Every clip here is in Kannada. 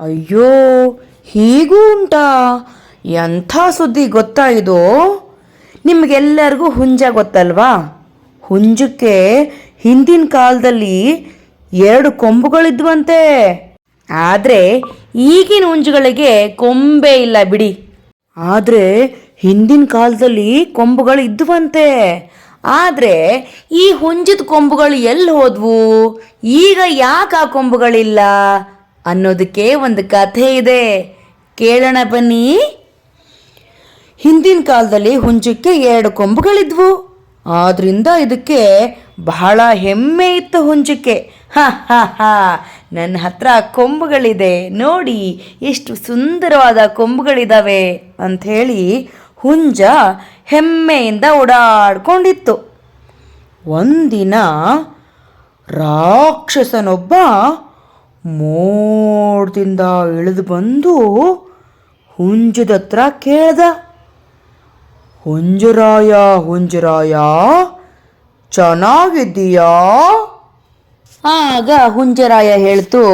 ಅಯ್ಯೋ, ಹೀಗೂ ಉಂಟಾ? ಎಂಥ ಸುದ್ದಿ ಗೊತ್ತಾ ನಿಮಗೆಲ್ಲರಿಗೂ ಹುಂಜ ಗೊತ್ತಲ್ವಾ? ಹುಂಜಕ್ಕೆ ಹಿಂದಿನ ಕಾಲದಲ್ಲಿ ಎರಡು ಕೊಂಬುಗಳಿದ್ವಂತೆ. ಆದರೆ ಈಗಿನ ಹುಂಜುಗಳಿಗೆ ಕೊಂಬೆ ಇಲ್ಲ ಬಿಡಿ. ಆದರೆ ಹಿಂದಿನ ಕಾಲದಲ್ಲಿ ಕೊಂಬುಗಳು ಇದ್ವಂತೆ ಆದರೆ ಈ ಹುಂಜದ ಕೊಂಬುಗಳು ಎಲ್ಲಿ ಹೋದ್ವು? ಈಗ ಯಾಕೆ ಆ ಕೊಂಬುಗಳಿಲ್ಲ? ಅನ್ನೋದಕ್ಕೆ ಒಂದು ಕಥೆ ಇದೆ. ಕೇಳೋಣ ಬನ್ನಿ. ಹಿಂದಿನ ಕಾಲದಲ್ಲಿ ಹುಂಜಕ್ಕೆ ಎರಡು ಕೊಂಬುಗಳಿದ್ವು. ಆದ್ರಿಂದ ಇದಕ್ಕೆ ಬಹಳ ಹೆಮ್ಮೆ ಇತ್ತು ಹುಂಜಕ್ಕೆ ಹ, ಹಾ ನನ್ನ ಹತ್ರ ಕೊಂಬುಗಳಿದೆ. ನೋಡಿ, ಎಷ್ಟು ಸುಂದರವಾದ ಕೊಂಬುಗಳಿದಾವೆ ಅಂಥೇಳಿ ಹುಂಜ ಹೆಮ್ಮೆಯಿಂದ ಓಡಾಡ್ಕೊಂಡಿತ್ತು. ಒಂದಿನ ರಾಕ್ಷಸನೊಬ್ಬ ಮೋಡದಿಂದ ಇಳಿದು ಬಂದು ಹುಂಜದತ್ರ ಕೇಳ್ದ, ಹುಂಜರಾಯ ಹುಂಜರಾಯ, ಚೆನ್ನಾಗಿದ್ದೀಯಾ? ಆಗ ಹುಂಜರಾಯ ಹೇಳ್ತು,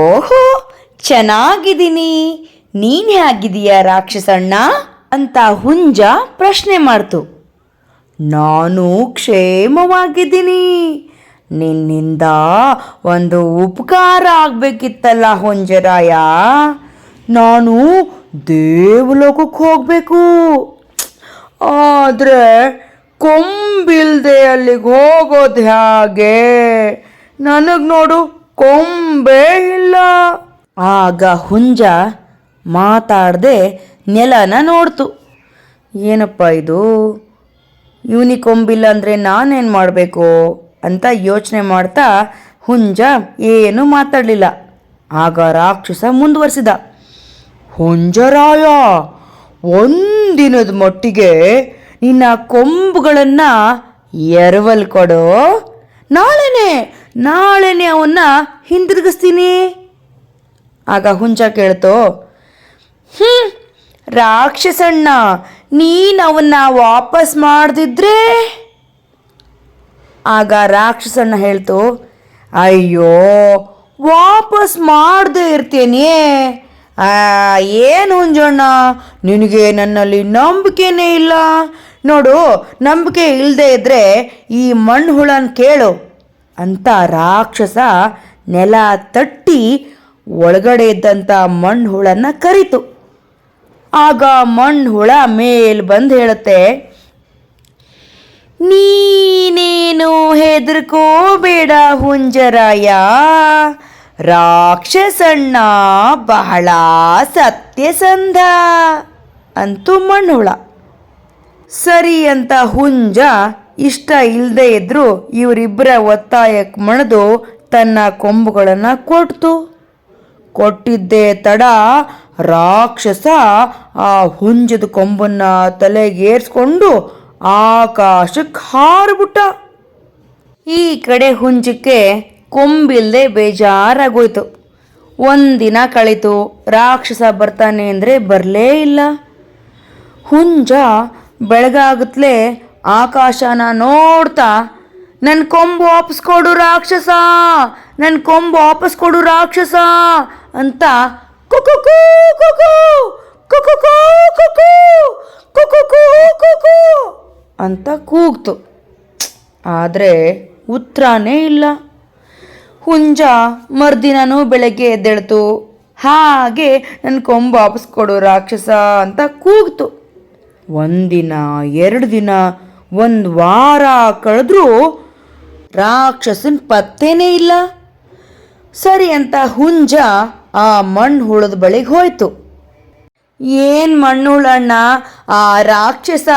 ಓಹೋ, ಚೆನ್ನಾಗಿದ್ದೀನಿ. ನೀನ್ ಹೇಗಿದೀಯ ರಾಕ್ಷಸಣ್ಣ? ಅಂತ ಹುಂಜ ಪ್ರಶ್ನೆ ಮಾಡ್ತು, ನಾನು ಕ್ಷೇಮವಾಗಿದ್ದೀನಿ. ನಿನ್ನಿಂದ ಒಂದು ಉಪಕಾರ ಆಗಬೇಕಿತ್ತಲ್ಲ ಹೊಂಜರಾಯ. ನಾನು ದೇವಲೋಕಕ್ಕೆ ಹೋಗಬೇಕು. ಆದರೆ ಕೊಂಬಿಲ್ದೆ ಅಲ್ಲಿಗೆ ಹೋಗೋದು ಹೇಗೆ? ನನಗೆ ನೋಡು, ಕೊಂಬೇ ಇಲ್ಲ. ಆಗ ಹುಂಜ ಮಾತಾಡದೆ ನೆಲನ ನೋಡ್ತು. ಏನಪ್ಪ ಇದು? ಇವನಿಗೆ ಕೊಂಬಿಲ್ಲ ಅಂದರೆ ನಾನೇನು ಮಾಡಬೇಕು? ಅಂತ ಯೋಚನೆ ಮಾಡ್ತಾ ಹುಂಜ ಏನು ಮಾತಾಡಲಿಲ್ಲ. ಆಗ ರಾಕ್ಷಸ ಮುಂದುವರಿಸಿದ. ಹುಂಜರಾಯ ಒಂದಿನದ ಮಟ್ಟಿಗೆ ನಿನ್ನ ಕೊಂಬುಗಳನ್ನು ಎರವಲ್ ಕೊಡು. ನಾಳೆನೆ ನಾಳೆನೆ ಅವನ್ನ ಹಿಂದಿರುಗಿಸ್ತೀನಿ. ಆಗ ಹುಂಜ ಕೇಳ್ತು ಹ್ಞೂ ರಾಕ್ಷಸಣ್ಣ, ನೀನು ಅವನ್ನ ವಾಪಸ್ ಮಾಡ್ದಿದ್ರೆ ಆಗ ರಾಕ್ಷಸಣ್ಣ ಹೇಳ್ತು ಅಯ್ಯೋ ವಾಪಸ್ ಮಾಡ್ದೆ ಇರ್ತೀನಿ. ಆ, ಏನು ಹುಂಜಣ್ಣ? ನಿನಗೆ ನನ್ನಲ್ಲಿ ನಂಬಿಕೆನೇ ಇಲ್ಲ. ನೋಡು ನಂಬಿಕೆ ಇಲ್ಲದೆ ಇದ್ರೆ ಈ ಮಣ್ಣು ಹುಳನ ಕೇಳು ಅಂತ ರಾಕ್ಷಸ ನೆಲ ತಟ್ಟಿ ಒಳಗಡೆ ಇದ್ದಂಥ ಮಣ್ಣು ಹುಳನ್ನ ಕರಿತು. ಆಗ ಮಣ್ಣು ಹುಳ ಮೇಲೆ ಬಂದು ಹೇಳುತ್ತೆ ನೀನೇನು ಹೆದರ್ಕೋಬೇಡ ಹುಂಜರಾಯ? ರಾಕ್ಷಸಣ್ಣ ಬಹಳ ಸತ್ಯಸಂಧ ಅಂತೂ ಮಣ್ಣುಳ. ಸರಿ ಅಂತ ಹುಂಜ ಇಷ್ಟ ಇಲ್ಲದೆ ಇದ್ರೂ ಇವರಿಬ್ಬರ ಒತ್ತಾಯಕ್ಕೆ ಮಣದು ತನ್ನ ಕೊಂಬುಗಳನ್ನು ಕೊಟ್ತು. ಕೊಟ್ಟಿದ್ದೇ ತಡ ರಾಕ್ಷಸ ಆ ಹುಂಜದ ಕೊಂಬನ್ನು ತಲೆಗೇರ್ಸ್ಕೊಂಡು ಆಕಾಶಕ್ಕೆ ಹಾರುಬಿಟ್ಟ ಈ ಕಡೆ ಹುಂಜಕ್ಕೆ ಕೊಂಬಿಲ್ಲದೆ ಬೇಜಾರಾಗೋಯ್ತು. ಒಂದಿನ ಕಳೀತು, ರಾಕ್ಷಸ ಬರ್ತಾನೆ ಅಂದರೆ ಬರಲೇ ಇಲ್ಲ. ಹುಂಜ ಬೆಳಗಾಗತ್ಲೆ ಆಕಾಶನ ನೋಡ್ತಾ ನನ್ನ ಕೊಂಬು ವಾಪಸ್ ಕೊಡು ರಾಕ್ಷಸ! ನನ್ನ ಕೊಂಬು ವಾಪಸ್ ಕೊಡು ರಾಕ್ಷಸ! ಅಂತ ಕುಕು ಕುಕು ಕುಕು ಕುಕು ಕುಕು ಕುಕು ಅಂತ ಕೂಗ್ತು. ಆದರೆ ಉತ್ತರನೇ ಇಲ್ಲ. ಹುಂಜ ಮರುದಿನನೂ ಬೆಳಗ್ಗೆ ಎದ್ದೇಳ್ತು. ಹಾಗೆ ನನ್ನ ಕೊಂಬು ವಾಪಸ್ ಕೊಡು ರಾಕ್ಷಸ ಅಂತ ಕೂಗ್ತು. ಒಂದಿನ, ಎರಡು ದಿನ, ಒಂದು ವಾರ ಕಳೆದ್ರೂ ರಾಕ್ಷಸನ ಪತ್ತೇನೇ ಇಲ್ಲ. ಸರಿ ಅಂತ ಹುಂಜ ಆ ಮಣ್ಣು ಹುಳದ ಬಳಿಗೆ ಹೋಯ್ತು. ಏನ್ ಮಣ್ಣುಳಣ್ಣ? ಆ ರಾಕ್ಷಸ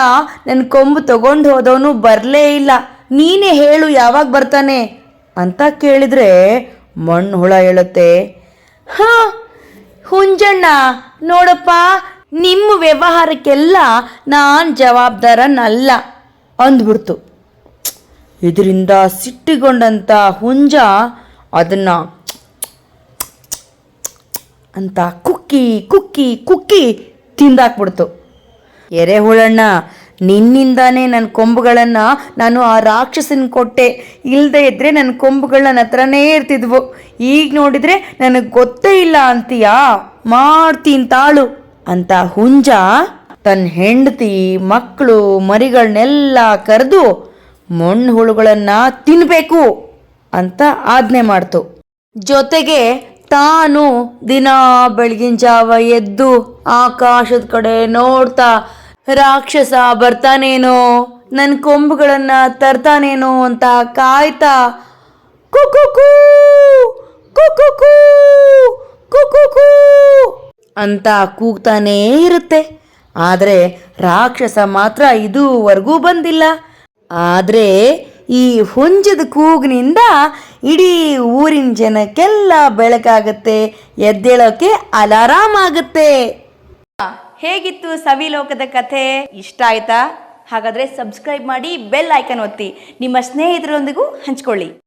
ನನ್ನ ಕೊಂಬು ತಗೊಂಡು ಹೋದವನು ಬರಲೇ ಇಲ್ಲ. ನೀನೇ ಹೇಳು ಯಾವಾಗ ಬರ್ತಾನೆ? ಅಂತ ಕೇಳಿದ್ರೆ ಮಣ್ಣು ಹುಳ ಹೇಳುತ್ತೆ. ಹಾ, ಹುಂಜಣ್ಣ, ನೋಡಪ್ಪ, ನಿಮ್ಮ ವ್ಯವಹಾರಕ್ಕೆಲ್ಲ ನಾನು ಜವಾಬ್ದಾರನಲ್ಲ ಅಂದ್ಬಿಡ್ತು ಇದರಿಂದ ಸಿಟ್ಟಿಗೊಂಡಂತ ಹುಂಜ ಅದನ್ನ ಅಂತ ಕುಕ್ಕಿ ಕುಕ್ಕಿ ಕುಕ್ಕಿ ತಿಂದಾಕ್ಬಿಡ್ತು. ಎರೆಹುಳಣ್ಣ ನಿನ್ನಿಂದಾನೇ ನನ್ನ ಕೊಂಬುಗಳನ್ನು ನಾನು ಆ ರಾಕ್ಷಸನ ಕೊಟ್ಟೆ. ಇಲ್ಲದೆ ಇದ್ದರೆ ನನ್ನ ಕೊಂಬುಗಳು ನನ್ನ ಹತ್ರನೇ ಇರ್ತಿದ್ವು. ಈಗ ನೋಡಿದರೆ ನನಗೆ ಗೊತ್ತೇ ಇಲ್ಲ ಅಂತೀಯಾ? ಮಾಡ್ತೀನಿ ತಾಳು ಅಂತ ಹುಂಜ ತನ್ನ ಹೆಂಡತಿ ಮಕ್ಕಳು ಮರಿಗಳನ್ನೆಲ್ಲ ಕರೆದು ಮಣ್ಣು ಹುಳುಗಳನ್ನು ತಿನ್ನಬೇಕು ಅಂತ ಆಜ್ಞೆ ಮಾಡ್ತು. ಜೊತೆಗೆ ತಾನು ದಿನ ಬೆಳಗಿನ ಜಾವ ಎದ್ದು ಆಕಾಶದ ಕಡೆ ನೋಡ್ತಾ ರಾಕ್ಷಸ ಬರ್ತಾನೇನೋ ನನ್ನ ಕೊಂಬುಗಳನ್ನು ತರ್ತಾನೇನೋ ಅಂತ ಕಾಯ್ತಾ ಕುಕುಕು ಕುಕುಕು ಕುಕುಕು ಅಂತ ಕೂಗ್ತಾನೇ ಇರುತ್ತೆ. ಆದರೆ ರಾಕ್ಷಸ ಮಾತ್ರ ಇದುವರೆಗೂ ಬಂದಿಲ್ಲ. ಆದರೆ ಈ ಹುಂಜದ ಕೂಗಿನಿಂದ ಇಡೀ ಊರಿನ ಜನಕ್ಕೆಲ್ಲ ಬೆಳಕಾಗುತ್ತೆ, ಎದ್ದೇಳೋಕೆ ಅಲಾರಾಮ್ ಆಗುತ್ತೆ. ಹೇಗಿತ್ತು ಸವಿಲೋಕದ ಕಥೆ? ಇಷ್ಟ ಆಯ್ತಾ? ಹಾಗಾದ್ರೆ ಸಬ್ಸ್ಕ್ರೈಬ್ ಮಾಡಿ ಬೆಲ್ ಐಕನ್ ಒತ್ತಿ. ನಿಮ್ಮ ಸ್ನೇಹಿತರೊಂದಿಗೂ ಹಂಚ್ಕೊಳ್ಳಿ.